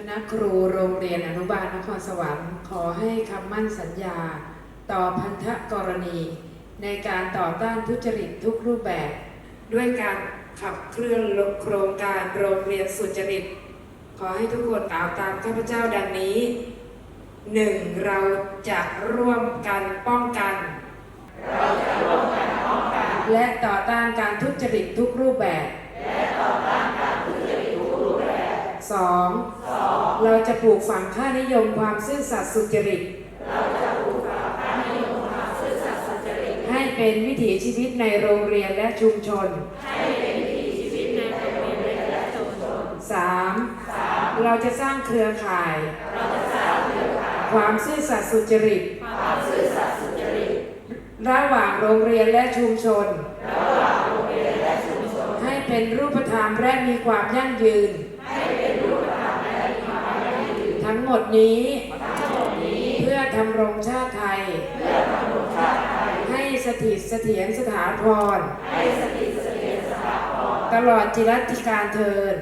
คณะครูโรงเรียนอนุบาลนครสวรรค์ขอให้คำมั่นสัญญา ต่อพันธกรณี ในการต่อต้านทุจริตทุกรูปแบบ ด้วยการขับเคลื่อนโครงการโรงเรียนสุจริต ขอให้ทุกคนกล่าวตามข้าพเจ้าดังนี้หนึ่งเราจะร่วมกันป้องกัน และต่อต้านการทุจริตทุกรูปแบบ สองเราจะปลูกฝังค่านิยมความซื่อสัตย์สุจริต ให้เป็นวิถีชีวิตในโรงเรียนและชุมชนสามเราจะสร้างเครือข่ายความซื่อสัตย์สุจริต ระหว่างโรงเรียนและชุมชนให้ เป็นรูปธรรมและมีความยั่งยืน ทั้งหมดนี้เพื่อทำรงชาติไทย ให้สถิตเสถียรสถาพร ตลอดจิรัติการเทิน